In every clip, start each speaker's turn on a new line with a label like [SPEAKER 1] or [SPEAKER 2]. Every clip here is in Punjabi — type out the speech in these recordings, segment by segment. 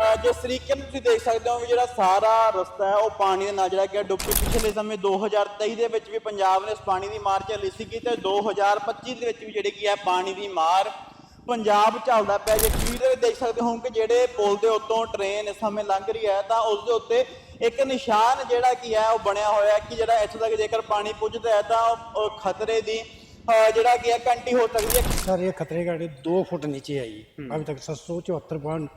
[SPEAKER 1] ਅ, ਜਿਸ ਤਰੀਕੇ ਨਾਲ ਤੁਸੀਂ ਦੇਖ ਸਕਦੇ ਹੋ ਵੀ ਜਿਹੜਾ ਸਾਰਾ ਰਸਤਾ ਹੈ ਉਹ ਪਾਣੀ ਦੇ ਨਾਲ ਜਿਹੜਾ ਕਿ ਡੁੱਬ ਕੇ ਪਿਛਲੇ ਸਮੇਂ 2023 ਦੇ ਵਿੱਚ ਵੀ ਪੰਜਾਬ ਨੇ ਇਸ ਪਾਣੀ ਦੀ ਮਾਰ ਝੱਲੀ ਸੀ ਤੇ 2025 ਦੇ ਵਿੱਚ ਵੀ ਜਿਹੜੀ ਕੀ ਹੈ ਪਾਣੀ ਦੀ ਮਾਰ ਪੰਜਾਬ ਚੱਲਦਾ ਪਿਆ ਜੇ ਤਸਵੀਰ ਦੇ ਵਿੱਚ ਦੇਖ ਸਕਦੇ ਹੋ ਕਿ ਜਿਹੜੇ ਪੁਲ ਦੇ ਉੱਤੋਂ ਟ੍ਰੇਨ ਇਸ ਸਮੇਂ ਲੰਘ ਰਹੀ ਹੈ ਤਾਂ ਉਸ ਦੇ ਉੱਤੇ ਇੱਕ ਨਿਸ਼ਾਨ ਜਿਹੜਾ ਕੀ ਹੈ ਉਹ ਬਣਿਆ ਹੋਇਆ ਹੈ ਕਿ ਜਿਹੜਾ ਇੱਥੋਂ ਤੱਕ ਜੇਕਰ ਪਾਣੀ ਪੁੱਜਦਾ ਹੈ ਤਾਂ ਉਹ- ਉਹ ਖਤਰੇ ਦੀ ਅ, ਜਿਹੜਾ ਕੀ ਹੈ ਕੰਟੀ ਹੋ ਸਕਦੀ ਹੈ
[SPEAKER 2] सर ये खतरे का रेट दो फुट नीचे आई अभी तक सात सौ चौहत्तर पॉइंट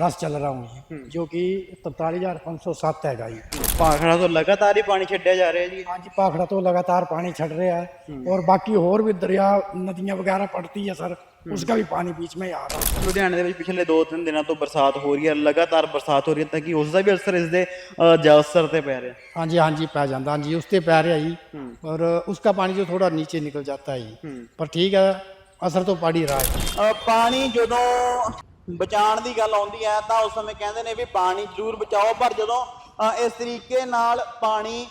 [SPEAKER 2] 10 ਚੱਲ ਰਹਾ ਹੂੰ। ਜੋ ਕਿ 47507 ਹੈਗਾ ਜੀ।
[SPEAKER 1] ਪਾਖੜਾ ਤੋਂ ਲਗਾਤਾਰ ਹੀ ਪਾਣੀ ਛੱਡਿਆ ਜਾ ਰਿਹਾ ਜੀ।
[SPEAKER 2] ਹਾਂਜੀ ਪਾਖੜਾ ਤੋਂ ਲਗਾਤਾਰ ਪਾਣੀ ਛੱਡ ਰਿਹਾ ਹੈ। ਔਰ ਬਾਕੀ ਹੋਰ ਵੀ ਦਰਿਆ ਨਦੀਆਂ ਵਗੈਰਾ ਪੜਤੀ ਹੈ ਸਰ। ਉਸਕਾ ਵੀ ਪਾਣੀ ਵਿੱਚ ਮੈਂ ਆ ਰਹਾ
[SPEAKER 1] ਲੁਧਿਆਣੇ ਦੇ ਵਿੱਚ ਪਿਛਲੇ 2-3 ਦਿਨਾਂ ਤੋਂ ਬਰਸਾਤ ਹੋ ਰਹੀ ਹੈ। ਲਗਾਤਾਰ ਬਰਸਾਤ ਹੋ ਰਹੀ ਹੈ ਤਾਂ ਕਿ ਉਸ ਦਾ ਵੀ ਅਸਰ ਇਸ ਦੇ ਜਲ ਤੇ ਪੈ ਰਿਹਾ।
[SPEAKER 2] ਹਾਂਜੀ ਹਾਂਜੀ ਪੈ ਜਾਂਦਾ। ਹਾਂਜੀ ਉਸ ਤੇ ਪੈ ਰਿਹਾ ਜੀ। ਔਰ ਉਸਕਾ ਪਾਣੀ ਜੋ ਥੋੜਾ ਨੀਚੇ ਨਿਕਲ ਜਾਂਦਾ ਹੈ ਪਰ ਠੀਕ ਹੈ ਅਸਰ ਤੋਂ ਪਾੜੀ
[SPEAKER 1] ਰਾਜ ਪਾਣੀ ਜਦੋਂ ਬਚਾਉਣ ਦੀ ਗੱਲ ਆਉਂਦੀ ਹੈ ਤਾਂ ਉਸ ਸਮੇਂ ਕਹਿੰਦੇ ਨੇ ਵੀ ਪਾਣੀ ਜ਼ਰੂਰ ਬਚਾਓ, ਪਰ ਜਦੋਂ ਇਸ ਤਰੀਕੇ ਨਾਲ ਪਾਣੀ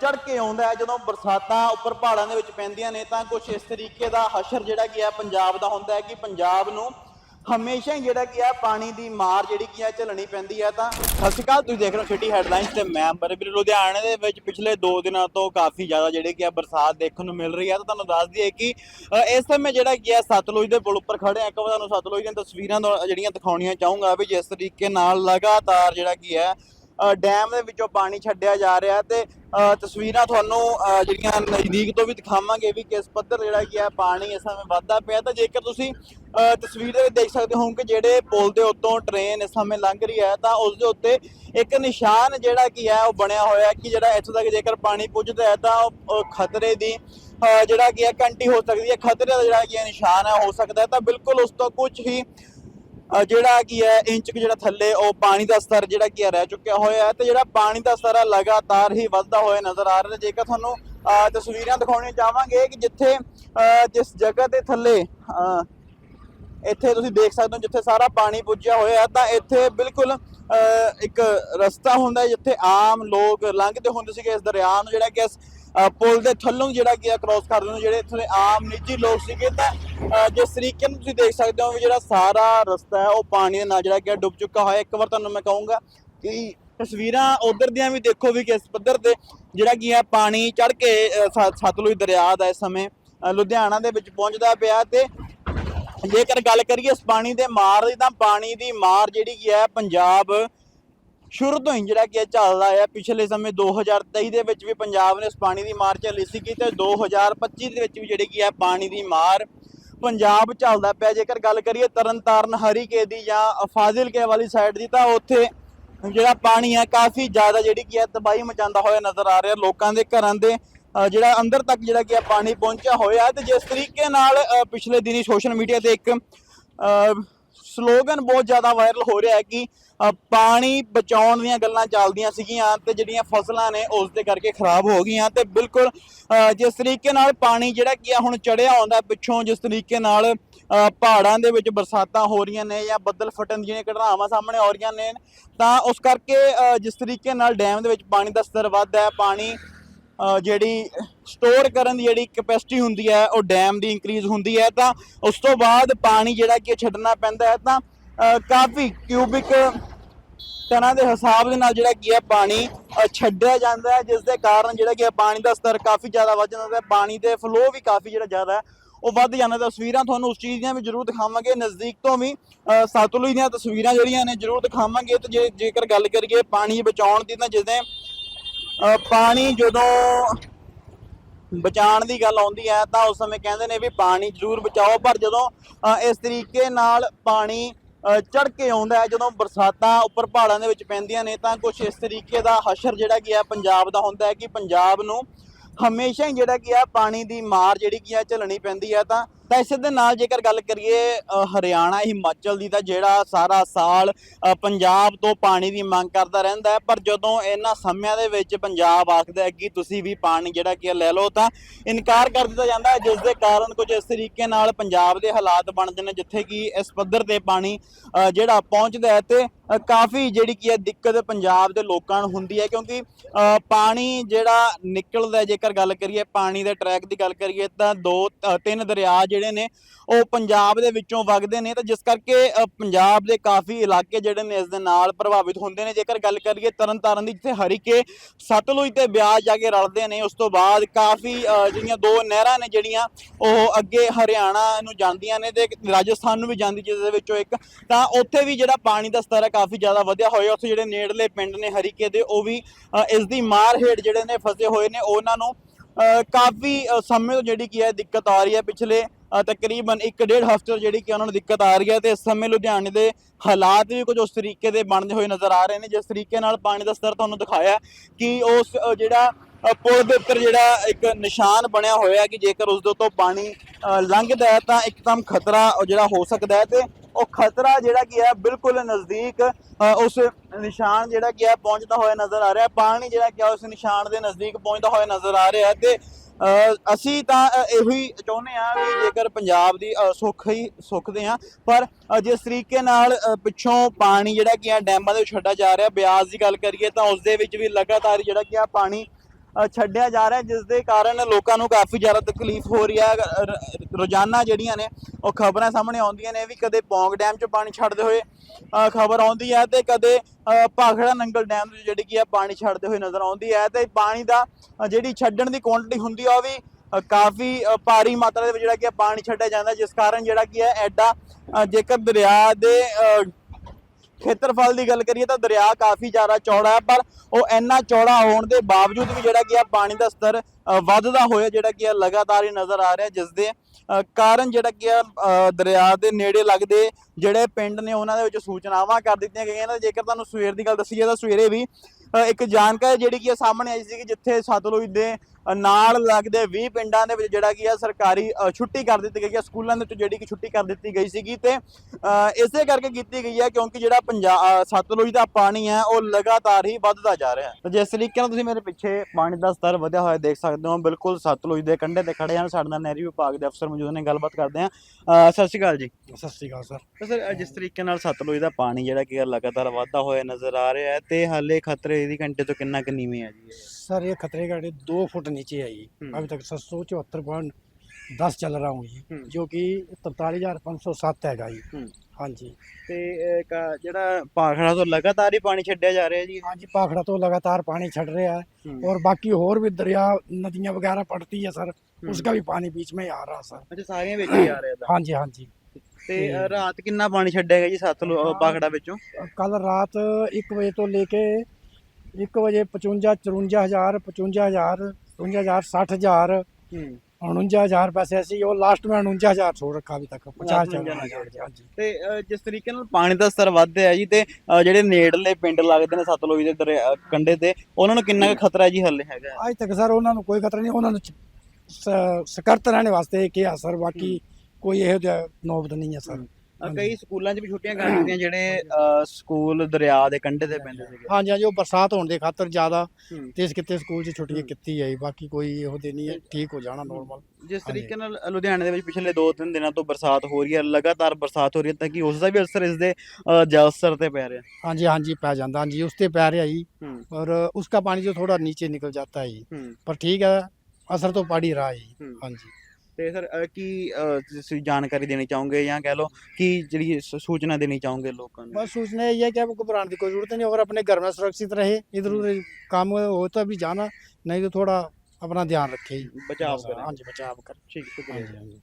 [SPEAKER 1] ਚੜ ਕੇ ਆਉਂਦਾ ਹੈ, ਜਦੋਂ ਬਰਸਾਤਾਂ ਉੱਪਰ ਪਹਾੜਾਂ ਦੇ ਵਿੱਚ ਪੈਂਦੀਆਂ ਨੇ, ਤਾਂ ਕੁਝ ਇਸ ਤਰੀਕੇ ਦਾ ਹਸ਼ਰ ਜਿਹੜਾ ਕੀ ਹੈ, ਪੰਜਾਬ ਦਾ ਹੁੰਦਾ ਹੈ ਕਿ ਪੰਜਾਬ ਨੂੰ ਹਮੇਸ਼ਾ ਹੀ ਜਿਹੜਾ ਕੀ ਆ, ਪਾਣੀ ਦੀ ਮਾਰ ਜਿਹੜੀ ਕੀ ਆ, ਝੱਲਣੀ ਪੈਂਦੀ ਹੈ ਤਾਂ ਸਤਿ ਸ਼੍ਰੀ ਅਕਾਲ ਤੁਸੀਂ ਦੇਖ ਰਹੇ ਹੋ ਸਿਟੀ ਹੈਡਲਾਈਨਸ ਤੇ ਮੈਂ ਬਰਬੀਰ ਲੁਧਿਆਣੇ ਦੇ ਵਿੱਚ ਪਿਛਲੇ 2 ਦਿਨਾਂ ਤੋਂ ਕਾਫੀ ਜ਼ਿਆਦਾ ਜਿਹੜੇ ਕੀ ਆ, ਬਰਸਾਤ ਦੇਖਣ ਨੂੰ ਮਿਲ ਰਹੀ ਹੈ ਤਾਂ ਤੁਹਾਨੂੰ ਦੱਸ ਦਈਏ ਕਿ ਇਸ ਸਮੇਂ ਜਿਹੜਾ ਕੀ ਆ, ਸਤਲੁਜ ਦੇ ਪੁਲ ਉੱਪਰ ਖੜੇ ਆ। ਇੱਕ ਵਾਰ ਤੁਹਾਨੂੰ ਸਤਲੁਜ ਦੀਆਂ ਤਸਵੀਰਾਂ ਤੋਂ ਜਿਹੜੀਆਂ ਦਿਖਾਉਣੀਆਂ ਚਾਹੂੰਗਾ ਵੀ ਜਿਸ ਤਰੀਕੇ ਨਾਲ ਲਗਾਤਾਰ ਜਿਹੜਾ ਕੀ ਹੈ ਡੈਮ ਦੇ ਵਿੱਚੋਂ ਪਾਣੀ ਛੱਡਿਆ ਜਾ ਰਿਹਾ ਤੇ ਤਸਵੀਰਾਂ ਤੁਹਾਨੂੰ ਜਿਹੜੀਆਂ ਨਜ਼ਦੀਕ ਤੋਂ ਵੀ ਦਿਖਾਵਾਂਗੇ ਵੀ ਕਿਸ ਪੱਧਰ ਜਿਹੜਾ ਕੀ ਹੈ ਪਾਣੀ ਇਸ ਸਮੇਂ ਵੱਧਦਾ ਪਿਆ। ਤਾਂ ਜੇਕਰ ਤੁਸੀਂ ਤਸਵੀਰ ਦੇ ਵਿੱਚ ਦੇਖ ਸਕਦੇ ਹੋ ਕਿ ਜਿਹੜੇ ਪੁਲ ਦੇ ਉੱਤੋਂ ਟ੍ਰੇਨ ਇਸ ਸਮੇਂ ਲੰਘ ਰਹੀ ਹੈ, ਤਾਂ ਉਸ ਦੇ ਉੱਤੇ ਇੱਕ ਨਿਸ਼ਾਨ ਜਿਹੜਾ ਕੀ ਹੈ ਉਹ ਬਣਿਆ ਹੋਇਆ ਕਿ ਜਿਹੜਾ ਇੱਥੋਂ ਤੱਕ ਜੇਕਰ ਪਾਣੀ ਪੁੱਜਦਾ ਹੈ ਤਾਂ ਉਹ- ਖਤਰੇ ਦੀ ਜਿਹੜਾ ਕੀ ਹੈ ਕੰਟੀ ਹੋ ਸਕਦੀ ਹੈ। ਖਤਰੇ ਦਾ ਜਿਹੜਾ ਕੀ ਹੈ ਨਿਸ਼ਾਨ ਹੈ, ਹੋ ਸਕਦਾ ਹੈ। ਤਾਂ ਬਿਲਕੁਲ ਉਸ ਤੋਂ ਕੁਝ ਹੀ ਜਿਹੜਾ ਕੀ ਹੈ ਇੰਚ ਕੁ ਜਿਹੜਾ ਥੱਲੇ ਉਹ ਪਾਣੀ ਦਾ ਸਤਰ ਜਿਹੜਾ ਕੀ ਹੈ ਰਹਿ ਚੁੱਕਿਆ ਹੋਇਆ ਹੈ ਤੇ ਜਿਹੜਾ ਪਾਣੀ ਦਾ ਸਤਰ ਲਗਾਤਾਰ ਹੀ ਵੱਧਦਾ ਹੋਇਆ ਨਜ਼ਰ ਆ ਰਿਹਾ ਜੇਕਰ ਤੁਹਾਨੂੰ ਤਸਵੀਰਾਂ ਦਿਖਾਉਣੀਆਂ ਚਾਹਾਂਗੇ ਕਿ ਜਿੱਥੇ ਅ, ਜਿਸ ਜਗ੍ਹਾ ਦੇ ਥੱਲੇ ਅ, ਇੱਥੇ ਤੁਸੀਂ ਦੇਖ ਸਕਦੇ ਹੋ ਜਿੱਥੇ ਸਾਰਾ ਪਾਣੀ ਪੁੱਜਿਆ ਹੋਇਆ ਹੈ ਤਾਂ ਇੱਥੇ ਬਿਲਕੁਲ ਅ, ਇੱਕ ਰਸਤਾ ਹੁੰਦਾ ਜਿੱਥੇ ਆਮ ਲੋਕ ਲੰਘਦੇ ਹੁੰਦੇ ਸੀਗੇ ਇਸ ਦਰਿਆ ਨੂੰ ਜਿਹੜਾ ਕਿ ਪੁਲ ਦੇ ਥੱਲੋਂ ਜਿਹੜਾ ਕੀ ਹੈ ਕ੍ਰੋਸ ਕਰਦੇ ਨੇ, ਜਿਹੜੇ ਇੱਥੋਂ ਦੇ ਆਮ ਨਿੱਜੀ ਲੋਕ ਸੀਗੇ ਤਾਂ ਜਿਸ ਤਰੀਕੇ ਨਾਲ ਤੁਸੀਂ ਦੇਖ ਸਕਦੇ ਹੋ ਵੀ ਜਿਹੜਾ ਸਾਰਾ ਰਸਤਾ ਹੈ, ਉਹ ਪਾਣੀ ਦੇ ਨਾਲ ਜਿਹੜਾ ਕਿ ਡੁੱਬ ਚੁੱਕਾ ਹੋਇਆ। ਇੱਕ ਵਾਰ ਤੁਹਾਨੂੰ ਮੈਂ ਕਹੂੰਗਾ ਕਿ ਤਸਵੀਰਾਂ ਉਧਰ ਦੀਆਂ ਵੀ ਦੇਖੋ ਵੀ ਕਿਸ ਪੱਧਰ ਤੇ ਜਿਹੜਾ ਕੀ ਹੈ ਪਾਣੀ ਚੜ ਕੇ ਸਤਲੁਜ ਦਰਿਆ ਦਾ ਇਸ ਸਮੇਂ ਲੁਧਿਆਣਾ ਦੇ ਵਿੱਚ ਪਹੁੰਚਦਾ ਪਿਆ ਤੇ ਜੇਕਰ ਗੱਲ ਕਰੀਏ ਇਸ ਪਾਣੀ ਦੇ ਮਾਰ ਦੀ, ਤਾਂ ਪਾਣੀ ਦੀ ਮਾਰ ਜਿਹੜੀ ਕੀ ਹੈ ਪੰਜਾਬ ਸ਼ੁਰੂ ਤੋਂ ਹੀ ਜਿਹੜਾ ਕਿ ਇਹ ਚੱਲਦਾ ਹੈ ਪਿਛਲੇ ਸਮੇਂ 2023 ਦੇ ਵਿੱਚ ਵੀ ਪੰਜਾਬ ਨੇ ਇਸ ਪਾਣੀ ਦੀ ਮਾਰ ਝੱਲੀ ਸੀ ਤੇ 2025 ਦੇ ਵਿੱਚ ਵੀ ਜਿਹੜੀ ਕੀ ਹੈ ਪਾਣੀ ਦੀ ਮਾਰ ਪੰਜਾਬ ਚੱਲਦਾ ਪਿਆ। ਜੇਕਰ ਗੱਲ ਕਰੀਏ ਤਰਨਤਾਰਨ ਹਰੀਕੇ ਦੀ ਜਾਂ ਫਾਜ਼ਿਲਕੇ ਵਾਲੀ ਸਾਈਡ ਦੀ, ਤਾਂ ਉੱਥੇ ਜਿਹੜਾ ਪਾਣੀ ਹੈ ਕਾਫੀ ਜ਼ਿਆਦਾ ਜਿਹੜੀ ਕੀ ਹੈ ਤਬਾਹੀ ਮਚਾਉਂਦਾ ਹੋਇਆ ਨਜ਼ਰ ਆ ਰਿਹਾ। ਲੋਕਾਂ ਦੇ ਘਰਾਂ ਦੇ ਜਿਹੜਾ ਅੰਦਰ ਤੱਕ ਜਿਹੜਾ ਕੀ ਹੈ ਪਾਣੀ ਪਹੁੰਚਿਆ ਹੋਇਆ ਹੈ ਤੇ ਜਿਸ ਤਰੀਕੇ ਨਾਲ ਪਿਛਲੇ ਦਿਨੀ ਸੋਸ਼ਲ ਮੀਡੀਆ ਤੇ ਇੱਕ ਸਲੋਗਨ ਬਹੁਤ ਜ਼ਿਆਦਾ ਵਾਇਰਲ ਹੋ ਰਿਹਾ ਹੈ ਕਿ ਪਾਣੀ ਬਚਾਉਣ ਦੀਆਂ ਗੱਲਾਂ ਚੱਲਦੀਆਂ ਸੀਗੀਆਂ ਤੇ ਜਿਹੜੀਆਂ ਫਸਲਾਂ ਨੇ ਉਸ ਦੇ ਕਰਕੇ ਖਰਾਬ ਹੋ ਗਈਆਂ ਤੇ ਬਿਲਕੁਲ ਜਿਸ ਤਰੀਕੇ ਨਾਲ ਪਾਣੀ ਜਿਹੜਾ ਕੀ ਆ ਹੁਣ ਚੜਿਆ ਆਉਂਦਾ ਪਿੱਛੋਂ, ਜਿਸ ਤਰੀਕੇ ਨਾਲ ਪਹਾੜਾਂ ਦੇ ਵਿੱਚ ਬਰਸਾਤਾਂ ਹੋ ਰਹੀਆਂ ਨੇ ਜਾਂ ਬੱਦਲ ਫਟਣ ਦੀਆਂ ਘਟਨਾਵਾਂ ਸਾਹਮਣੇ ਆ ਰਹੀਆਂ ਨੇ, ਤਾਂ ਉਸ ਕਰਕੇ ਜਿਸ ਤਰੀਕੇ ਨਾਲ ਡੈਮ ਦੇ ਵਿੱਚ ਪਾਣੀ ਦਾ ਸਤਰ ਵੱਧਦਾ ਹੈ, ਪਾਣੀ ਜਿਹੜੀ ਸਟੋਰ ਕਰਨ ਦੀ ਜਿਹੜੀ ਕੈਪੈਸਿਟੀ ਹੁੰਦੀ ਹੈ, ਉਹ ਡੈਮ ਦੀ ਇਨਕਰੀਜ਼ ਹੁੰਦੀ ਹੈ, ਤਾਂ ਉਸ ਤੋਂ ਬਾਅਦ ਪਾਣੀ ਜਿਹੜਾ ਕਿ ਛੱਡਣਾ ਪੈਂਦਾ ਹੈ, ਤਾਂ ਕਾਫੀ ਕਿਊਬਿਕ ਟਨਾਂ ਦੇ ਹਿਸਾਬ ਦੇ ਨਾਲ ਜਿਹੜਾ ਕੀ ਹੈ ਪਾਣੀ ਛੱਡਿਆ ਜਾਂਦਾ ਹੈ ਜਿਸ ਦੇ ਕਾਰਨ ਜਿਹੜਾ ਕੀ ਹੈ ਪਾਣੀ ਦਾ ਸਤਰ ਕਾਫੀ ਜ਼ਿਆਦਾ ਵੱਧ ਜਾਂਦਾ ਹੈ ਪਾਣੀ ਦੇ ਫਲੋ ਵੀ ਕਾਫੀ ਜਿਹੜਾ ਜ਼ਿਆਦਾ ਹੈ ਉਹ ਵੱਧ ਜਾਂਦਾ ਤਸਵੀਰਾਂ ਤੁਹਾਨੂੰ ਉਸ ਚੀਜ਼ ਦੀਆਂ ਵੀ ਜ਼ਰੂਰ ਦਿਖਾਵਾਂਗੇ। ਨਜ਼ਦੀਕ ਤੋਂ ਵੀ ਅ, ਸਤਲੁਜ ਦੀਆਂ ਤਸਵੀਰਾਂ ਜਿਹੜੀਆਂ ਨੇ ਜ਼ਰੂਰ ਦਿਖਾਵਾਂਗੇ। ਤੇ ਜੇ ਜੇਕਰ ਗੱਲ ਕਰੀਏ ਪਾਣੀ ਬਚਾਉਣ ਦੀ ਤਾਂ ਜਿਸਦੇ ਪਾਣੀ ਜਦੋਂ ਬਚਾਉਣ ਦੀ ਗੱਲ ਆਉਂਦੀ ਹੈ ਤਾਂ ਉਸ ਸਮੇਂ ਕਹਿੰਦੇ ਨੇ ਵੀ ਪਾਣੀ ਜ਼ਰੂਰ ਬਚਾਓ। ਪਰ ਜਦੋਂ ਇਸ ਤਰੀਕੇ ਨਾਲ ਪਾਣੀ ਚੜ ਕੇ ਆਉਂਦਾ ਹੈ ਜਦੋਂ ਬਰਸਾਤਾਂ ਉੱਪਰ ਪਹਾੜਾਂ ਦੇ ਵਿੱਚ ਪੈਂਦੀਆਂ ਨੇ ਤਾਂ ਕੁਝ ਇਸ ਤਰੀਕੇ ਦਾ ਹਸ਼ਰ ਜਿਹੜਾ ਕੀ ਹੈ ਪੰਜਾਬ ਦਾ ਹੁੰਦਾ ਹੈ ਕਿ ਪੰਜਾਬ ਨੂੰ ਹਮੇਸ਼ਾ ਹੀ ਜਿਹੜਾ ਕੀ ਹੈ ਪਾਣੀ ਦੀ ਮਾਰ ਜਿਹੜੀ ਕੀ ਹੈ ਝੱਲਣੀ ਪੈਂਦੀ ਹੈ ਤਾਂ ਤਾਂ ਇਸੇ ਦੇ ਨਾਲ ਜੇਕਰ ਗੱਲ ਕਰੀਏ ਹਰਿਆਣਾ, ਹਿਮਾਚਲ ਦੀ ਤਾਂ ਜਿਹੜਾ ਸਾਰਾ ਸਾਲ ਪੰਜਾਬ ਤੋਂ ਪਾਣੀ ਦੀ ਮੰਗ ਕਰਦਾ ਰਹਿੰਦਾ ਹੈ, ਪਰ ਜਦੋਂ ਇਹਨਾਂ ਸਮਿਆਂ ਦੇ ਵਿੱਚ ਪੰਜਾਬ ਆਖਦਾ ਹੈ ਕਿ ਤੁਸੀਂ ਵੀ ਪਾਣੀ ਜਿਹੜਾ ਕਿ ਲੈ ਲਓ, ਤਾਂ ਇਨਕਾਰ ਕਰ ਦਿੱਤਾ ਜਾਂਦਾ ਹੈ ਜਿਸ ਦੇ ਕਾਰਨ ਕੁਝ ਇਸ ਤਰੀਕੇ ਨਾਲ ਪੰਜਾਬ ਦੇ ਹਾਲਾਤ ਬਣਦੇ ਨੇ, ਜਿੱਥੇ ਕਿ ਇਸ ਪੱਧਰ ਤੇ ਪਾਣੀ ਜਿਹੜਾ ਪਹੁੰਚਦਾ ਹੈ ਤੇ ਕਾਫੀ ਜਿਹੜੀ ਕੀ ਹੈ ਦਿੱਕਤ ਪੰਜਾਬ ਦੇ ਲੋਕਾਂ ਨੂੰ ਹੁੰਦੀ ਹੈ ਕਿਉਂਕਿ ਪਾਣੀ ਜਿਹੜਾ ਨਿਕਲਦਾ ਜੇਕਰ ਗੱਲ ਕਰੀਏ ਪਾਣੀ ਦੇ ਟਰੈਕ ਦੀ ਗੱਲ ਕਰੀਏ ਤਾਂ ਦੋ ਤਿੰਨ ਦਰਿਆ ਜਿਹੜੇ ਨੇ, ਉਹ ਪੰਜਾਬ ਦੇ ਵਿੱਚੋਂ ਵਗਦੇ ਨੇ, ਤਾਂ ਜਿਸ ਕਰਕੇ ਪੰਜਾਬ ਦੇ ਕਾਫੀ ਇਲਾਕੇ ਜਿਹੜੇ ਨੇ ਇਸ ਦੇ ਨਾਲ ਪ੍ਰਭਾਵਿਤ ਹੁੰਦੇ ਨੇ। ਜੇਕਰ ਗੱਲ ਕਰੀਏ ਤਰਨਤਾਰਨ ਦੀ, ਜਿੱਥੇ ਹਰੀਕੇ ਸਤਲੁਜ ਤੇ ਬਿਆਸ ਜਾ ਕੇ ਰਲਦੇ ਨੇ, ਉਸ ਤੋਂ ਬਾਅਦ ਕਾਫੀ ਜਿਹੜੀਆਂ ਦੋ ਨਹਿਰਾਂ ਨੇ ਜਿਹੜੀਆਂ, ਉਹ ਅੱਗੇ ਹਰਿਆਣਾ ਨੂੰ ਜਾਂਦੀਆਂ ਨੇ ਤੇ ਰਾਜਸਥਾਨ ਨੂੰ ਵੀ ਜਾਂਦੀ ਜਿਸ ਦੇ ਵਿੱਚੋਂ ਇੱਕ, ਤਾਂ ਉੱਥੇ ਵੀ ਜਿਹੜਾ ਪਾਣੀ ਦਾ ਸਤਰ ਕਾਫੀ ਜ਼ਿਆਦਾ ਵਧਿਆ ਹੋਇਆ। ਉੱਥੇ ਜਿਹੜੇ ਨੇੜਲੇ ਪਿੰਡ ਨੇ ਹਰੀਕੇ ਦੇ ਉਹ ਵੀ ਇਸ ਦੀ ਮਾਰ ਹੇਠ ਜਿਹੜੇ ਨੇ ਫਸੇ ਹੋਏ ਨੇ। ਉਹਨਾਂ ਨੂੰ ਅ, ਕਾਫੀ ਸਮੇਂ ਤੋਂ ਜਿਹੜੀ ਕੀ ਹੈ ਦਿੱਕਤ ਆ ਰਹੀ ਹੈ। ਪਿਛਲੇ ਅ, ਤਕਰੀਬਨ 1.5 ਹਫ਼ਤੇ ਤੋਂ ਜਿਹੜੀ ਕਿ ਉਹਨਾਂ ਨੂੰ ਦਿੱਕਤ ਆ ਰਹੀ ਹੈ ਤੇ ਇਸ ਸਮੇਂ ਲੁਧਿਆਣੇ ਦੇ ਹਾਲਾਤ ਵੀ ਕੁਝ ਉਸ ਤਰੀਕੇ ਦੇ ਬਣਦੇ ਹੋਏ ਨਜ਼ਰ ਆ ਰਹੇ ਨੇ। ਜਿਸ ਤਰੀਕੇ ਨਾਲ ਪਾਣੀ ਦਾ ਸਤਰ ਤੁਹਾਨੂੰ ਦਿਖਾਇਆ ਕਿ ਉਸ ਜਿਹੜਾ ਪੁਲ ਦੇ ਉੱਪਰ ਜਿਹੜਾ ਇੱਕ ਨਿਸ਼ਾਨ ਬਣਿਆ ਹੋਇਆ ਹੈ ਕਿ ਜੇਕਰ ਉਸ ਦੇ ਉੱਤੋਂ ਪਾਣੀ ਅ, ਲੰਘਦਾ ਹੈ ਤਾਂ ਇੱਕਦਮ ਖਤਰਾ ਜਿਹੜਾ ਹੋ ਸਕਦਾ ਹੈ ਤੇ ਉਹ ਖਤਰਾ ਜਿਹੜਾ ਕੀ ਹੈ ਬਿਲਕੁਲ ਨਜ਼ਦੀਕ ਉਸ ਨਿਸ਼ਾਨ ਜਿਹੜਾ ਕੀ ਹੈ ਪਹੁੰਚਦਾ ਹੋਇਆ ਨਜ਼ਰ ਆ ਰਿਹਾ। ਪਾਣੀ ਜਿਹੜਾ ਕੀ ਹੈ ਉਸ ਨਿਸ਼ਾਨ ਦੇ ਨਜ਼ਦੀਕ ਪਹੁੰਚਦਾ ਹੋਇਆ ਨਜ਼ਰ ਆ ਰਿਹਾ ਹੈ ਤੇ ਅਸੀਂ ਤਾਂ ਅ, ਇਹੋ ਹੀ ਚਾਹੁੰਦੇ ਹਾਂ ਵੀ ਜੇਕਰ ਪੰਜਾਬ ਦੀ ਸੁੱਖ ਹੀ ਸੁੱਖਦੇ ਹਾਂ ਪਰ ਜਿਸ ਤਰੀਕੇ ਨਾਲ ਪਿੱਛੋਂ ਪਾਣੀ ਜਿਹੜਾ ਕੀ ਆ ਡੈਮਾਂ ਦੇ ਵਿੱਚ ਛੱਡਾ ਜਾ ਰਿਹਾ ਬਿਆਸ ਦੀ ਗੱਲ ਕਰੀਏ ਤਾਂ ਉਸ ਦੇ ਵਿੱਚ ਵੀ ਲਗਾਤਾਰ ਜਿਹੜਾ ਕੀ ਆ ਪਾਣੀ ਛੱਡਿਆ ਜਾ ਰਿਹਾ, ਜਿਸ ਦੇ ਕਾਰਨ ਲੋਕਾਂ ਨੂੰ ਕਾਫੀ ਜ਼ਿਆਦਾ ਤਕਲੀਫ ਹੋ ਰਹੀ ਹੈ। ਰ- ਰੋਜ਼ਾਨਾ ਜਿਹੜੀਆਂ ਨੇ, ਉਹ ਖਬਰਾਂ ਸਾਹਮਣੇ ਆਉਂਦੀਆਂ ਨੇ ਵੀ ਕਦੇ ਪੌਂਗ ਡੈਮ 'ਚ ਪਾਣੀ ਛੱਡਦੇ ਹੋਏ ਖਬਰ ਆਉਂਦੀ ਹੈ ਤੇ ਕਦੇ ਭਾਖੜਾ ਨੰਗਲ ਡੈਮ 'ਚ ਜਿਹੜੀ ਕੀ ਹੈ, ਪਾਣੀ ਛੱਡਦੇ ਹੋਏ ਨਜ਼ਰ ਆਉਂਦੀ ਹੈ ਤੇ ਪਾਣੀ ਦਾ ਜਿਹੜੀ ਛੱਡਣ ਦੀ ਕੁਆਂਟੀਟੀ ਹੁੰਦੀ ਆ, ਉਹ ਵੀ ਕਾਫੀ ਭਾਰੀ ਮਾਤਰਾ ਦੇ ਵਿੱਚ ਜਿਹੜਾ ਕਿ ਪਾਣੀ ਛੱਡਿਆ ਜਾਂਦਾ, ਜਿਸ ਕਾਰਨ ਜਿਹੜਾ ਕੀ ਹੈ, ਐਡਾ ਜੇਕਰ ਦਰਿਆ ਦੇ ਖੇਤਰਫਲ ਦੀ ਗੱਲ ਕਰੀਏ ਤਾਂ ਦਰਿਆ ਕਾਫੀ ਜ਼ਿਆਦਾ ਚੌੜਾ ਹੈ, ਪਰ ਉਹ ਇੰਨਾ ਚੌੜਾ ਹੋਣ ਦੇ ਬਾਵਜੂਦ ਵੀ ਜਿਹੜਾ ਕਿ ਆ ਪਾਣੀ ਦਾ ਸਤਰ ਵੱਧਦਾ ਹੋਇਆ ਜਿਹੜਾ ਕਿ ਆ ਲਗਾਤਾਰ ਹੀ ਨਜ਼ਰ ਆ ਰਿਹਾ, ਜਿਸ ਦੇ ਕਾਰਨ ਜਿਹੜਾ ਕਿ ਆ ਦਰਿਆ ਦੇ ਨੇੜੇ ਲੱਗਦੇ ਜਿਹੜੇ ਪਿੰਡ ਨੇ ਉਹਨਾਂ ਦੇ ਵਿੱਚ ਸੂਚਨਾਵਾਂ ਕਰ ਦਿੱਤੀਆਂ ਗਈਆਂ ਨੇ। ਜੇਕਰ ਤੁਹਾਨੂੰ ਸਵੇਰ ਦੀ ਗੱਲ ਦੱਸੀ ਜਾਏ ਤਾਂ ਸਵੇਰੇ ਵੀ ਇੱਕ ਜਾਣਕਾਰੀ ਜਿਹੜੀ ਕੀ ਆ ਸਾਹਮਣੇ ਆਈ ਸੀ ਕਿ ਜਿੱਥੇ ਸਤਲੁਜ ਦੇ ਨਾਲ ਲੱਗਦੇ 20 ਪਿੰਡਾਂ ਦੇ ਵਿੱਚ ਜਿਹੜਾ ਕੀ ਆ ਸਰਕਾਰੀ ਛੁੱਟੀ ਕਰ ਦਿੱਤੀ ਗਈ ਹੈ ਸਕੂਲਾਂ ਦੇ ਵਿੱਚ ਜਿਹੜੀ ਕਿ ਛੁੱਟੀ ਕਰ ਦਿੱਤੀ ਗਈ ਸੀਗੀ ਤੇ ਇਸੇ ਕਰਕੇ ਕੀਤੀ ਗਈ ਹੈ ਕਿਉਂਕਿ ਜਿਹੜਾ ਪੰਜਾਬ ਸਤਲੁਜ ਦਾ ਪਾਣੀ ਹੈ ਉਹ ਲਗਾਤਾਰ ਹੀ ਵੱਧਦਾ ਜਾ ਰਿਹਾ। ਹੈ ਤੇ ਜਿਸ ਤਰੀਕੇ ਨਾਲ ਤੁਸੀਂ ਮੇਰੇ ਪਿੱਛੇ ਪਾਣੀ ਦਾ ਸਤਰ ਵਧਿਆ ਹੋਇਆ ਦੇਖ ਸਕਦੇ ਹੋ ਬਿਲਕੁਲ ਸਤਲੁਜ ਦੇ ਕੰਢੇ ਤੇ ਖੜੇ ਹਨ ਸਾਡੇ ਨਾਲ ਨਹਿਰੀ ਵਿਭਾਗ ਦੇ ਅਫਸਰ ਮੌਜੂਦ ਨੇ ਗੱਲਬਾਤ ਕਰਦੇ ਅ, ਸਤਿ ਸ਼੍ਰੀ ਅਕਾਲ ਜੀ।
[SPEAKER 2] ਸਤਿ ਸ੍ਰੀ ਅਕਾਲ ਸਰ।
[SPEAKER 1] ਸਰ ਜਿਸ ਤਰੀਕੇ ਨਾਲ ਸਤਲੁਜ ਦਾ ਪਾਣੀ ਜਿਹੜਾ ਕਿ ਲਗਾਤਾਰ ਵਧਦਾ ਹੋਇਆ ਨਜ਼ਰ ਆ ਰਿਹਾ ਹੈ ਤੇ ਹਾਲੇ ਖਤਰੇ ਦੀ ਘੰਟੇ ਤੋਂ ਕਿੰਨਾ ਕੁ ਨੀਵੇਂ ਹੈ ਜੀ ਇਹ?
[SPEAKER 2] सर ये खतरे का रेट दो फुट नीचे है ये
[SPEAKER 1] हम्म।
[SPEAKER 2] अभी तक सात सौ चौहत्तर पॉइंट दस चल रहा हूँ ये
[SPEAKER 1] हम्म।
[SPEAKER 2] जो कि तरतालीस हजार पाँच सौ सात हैगा ये
[SPEAKER 1] हम्म।
[SPEAKER 2] हाँ जी
[SPEAKER 1] ਤੇ ਇੱਕ ਆਹ ਜਿਹੜਾ ਪਾਖੜਾ ਤੋਂ ਲਗਾਤਾਰ ਹੀ ਪਾਣੀ ਛੱਡਿਆ ਜਾ ਰਿਹਾ ਜੀ
[SPEAKER 2] हाँ जी पाखड़ा तो लगातार पानी छड़ रहा है
[SPEAKER 1] हम्म।
[SPEAKER 2] और बाकी और भी दरिया नदियाँ वगैरह पड़ती है सर उसका भी पानी बीच में ही आ रहा सर
[SPEAKER 1] ਅੱਛਾ ਸਾਰੀਆਂ ਵਿੱਚ ਹੀ ਆ ਰਿਹਾ ਦਾ
[SPEAKER 2] हाँ जी हाँ जी
[SPEAKER 1] ਤੇ ਅ, ਰਾਤ ਕਿੰਨਾ ਪਾਣੀ ਛੱਡਿਆ ਗਿਆ ਜੀ ਸਤਲੁਜ ਅ, ਪਾਖੜਾ ਵਿੱਚੋਂ
[SPEAKER 2] कल रात एक बजे तो लेके 1 ਵਜੇ 55 54000 55000 55000 60000 49000 ਪੈਸੇ ਸੀ ਉਹ ਲਾਸਟ ਮੈਂ 49000 ਛੋੜ ਰੱਖਾ
[SPEAKER 1] ਵੀ
[SPEAKER 2] ਤੱਕ 50000
[SPEAKER 1] ਤੇ ਜਿਸ ਤਰੀਕੇ ਨਾਲ ਪਾਣੀ ਦਾ ਸਤਰ ਵੱਧ ਰਿਹਾ ਜੀ ਤੇ ਜਿਹੜੇ ਨੇੜਲੇ ਪਿੰਡ ਲੱਗਦੇ ਨੇ ਸਤਲੁਜ ਦੇ ਕੰਡੇ ਤੇ ਉਹਨਾਂ ਨੂੰ ਕਿੰਨਾ ਕੁ ਖਤਰਾ ਜੀ ਹੱਲੇ ਹੈਗਾ?
[SPEAKER 2] ਅੱਜ ਤੱਕ ਸਰ ਉਹਨਾਂ ਨੂੰ ਕੋਈ ਖਤਰਾ ਨਹੀਂ ਉਹਨਾਂ ਨੂੰ ਸਕਰਤ ਰਹਿਣ ਵਾਸਤੇ ਕਿਹਾ ਸਰ ਬਾਕੀ ਕੋਈ ਇਹੋ ਜਿਹਾ ਨੌਬਤ ਨਹੀਂ ਹੈ ਸਰ
[SPEAKER 1] ਕਈ ਸਕੂਲਾਂ 'ਚ ਵੀ ਛੁੱਟੀਆਂ ਕਰ ਦਿੱਤੀਆਂ ਜਿਹੜੇ ਅ, ਸਕੂਲ ਦਰਿਆ ਦੇ ਕੰਢੇ ਤੇ ਪੈਂਦੇ ਸੀਗੇ
[SPEAKER 2] ਹਾਂਜੀ ਹਾਂਜੀ ਉਹ ਬਰਸਾਤ ਹੋਣ ਦੇ ਖਾਤਰ ਜ਼ਿਆਦਾ
[SPEAKER 1] ਹੂੰ।
[SPEAKER 2] ਤੇਜ਼ ਕਿਤੇ ਸਕੂਲ 'ਚ ਛੁੱਟੀ ਕੀਤੀ ਹੈ ਬਾਕੀ ਕੋਈ ਇਹੋ ਜਿਹੀ ਨਹੀਂ ਹੈ ਠੀਕ ਹੋ ਜਾਣਾ ਨੋਰਮਲ
[SPEAKER 1] ਜਿਸ ਤਰੀਕੇ ਨਾਲ ਲੁਧਿਆਣੇ ਦੇ ਵਿੱਚ ਪਿਛਲੇ 2-3 ਦਿਨਾਂ ਤੋਂ ਬਰਸਾਤ ਹੋ ਰਹੀ ਹੈ ਲਗਾਤਾਰ ਬਰਸਾਤ ਹੋ ਰਹੀ ਹੈ ਤਾਂ ਕਿ ਉਸ ਦਾ ਵੀ ਅਸਰ ਇਸ ਦੇ ਅ, ਜਲ ਸਤਰ ਤੇ ਪੈ ਰਿਹਾ
[SPEAKER 2] ਹਾਂਜੀ ਹਾਂਜੀ ਪੈ ਜਾਂਦਾ ਹਾਂਜੀ ਉਸ ਤੇ ਪੈ ਰਿਹਾ ਜੀ
[SPEAKER 1] ਹੂੰ
[SPEAKER 2] और उसका पानी जो थोड़ा नीचे निकल जाता है जी
[SPEAKER 1] ਹੂੰ
[SPEAKER 2] पर ठीक है असर तो पड़ ही रहा है जी
[SPEAKER 1] हम्म।
[SPEAKER 2] हाँ जी
[SPEAKER 1] ਤੇ ਸਰ ਕੀ ਅਹ, ਤੁਸੀਂ ਜਾਣਕਾਰੀ ਦੇਣੀ ਚਾਹੋਗੇ ਜਾਂ ਕਹਿ ਲਓ ਕਿ ਜਿਹੜੀ ਸ- ਸੂਚਨਾ ਦੇਣੀ ਚਾਹੋਗੇ ਲੋਕਾਂ ਨੂੰ
[SPEAKER 2] बस सूचना यही है कि आपको घबराने की कोई जरूरत नहीं और अपने घर में सुरक्षित रहे इधर उधर काम हो तो अभी जाना नहीं तो थोड़ा अपना ध्यान रखे बचाव
[SPEAKER 1] करें।
[SPEAKER 2] हाँ जी बचाव कर
[SPEAKER 1] ठीक
[SPEAKER 2] है
[SPEAKER 1] शुक्रिया।
[SPEAKER 2] हाँ जी हाँ जी